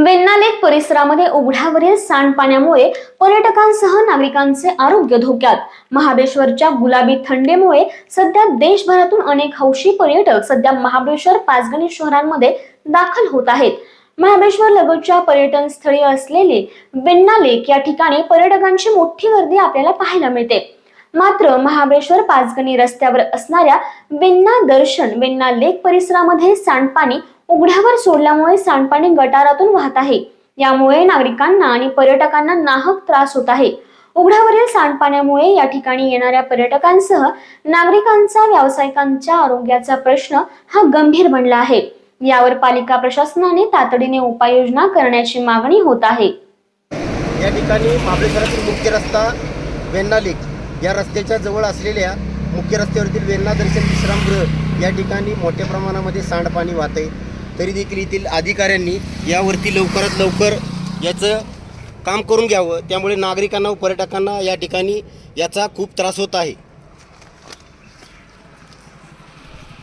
वेण्णा लेक परिसरामध्ये उघड्यावरील सांडपाण्यामुळे पर्यटकांसह नागरिकांचे आरोग्य धोक्यात. महाबळेश्वरच्या गुलाबी थंडीमुळे सध्या देशभरातून अनेक हौशी पर्यटक सध्या महाबळेश्वर पाचगणी शहरांमध्ये दाखल होत आहेत. महाबळेश्वर लगतच्या पर्यटन स्थळी असलेले वेण्णा लेक या ठिकाणी पर्यटकांची मोठी गर्दी आपल्याला पाहायला मिळते. मात्र महाबळेश्वर पाचगणी रस्त्यावर असणाऱ्या वेण्णा दर्शन वेण्णा लेक परिसरामध्ये सांडपाणी उघड्यावर सोडल्यामुळे सांडपाणी गटारातून वाहत आहे. यामुळे नागरिकांना आणि पर्यटकांना नाहक त्रास होत आहे. उघड्यावरील सांडपाण्यामुळे या ठिकाणी येणाऱ्या पर्यटकांसह नागरिकांचा व्यावसायिकांच्या आरोग्याचा प्रश्न हा गंभीर बनला आहे. यावर पालिका प्रशासनाने तातडीने उपाययोजना करण्याची मागणी होत आहे. या ठिकाणी महाबळेश्वरातील मुख्य रस्ता वेन्ना लेक या रस्त्याच्या जवळ असलेल्या मुख्य रस्त्यावरील वेन्ना दर्शन विश्रामगृह या ठिकाणी मोठ्या प्रमाणामध्ये सांडपाणी वाहते तरी देखील येथील अधिकाऱ्यांनी यावरती लवकरात लवकर याचं काम करून घ्यावं. त्यामुळे नागरिकांना व पर्यटकांना या ठिकाणी याचा खूप त्रास होत आहे.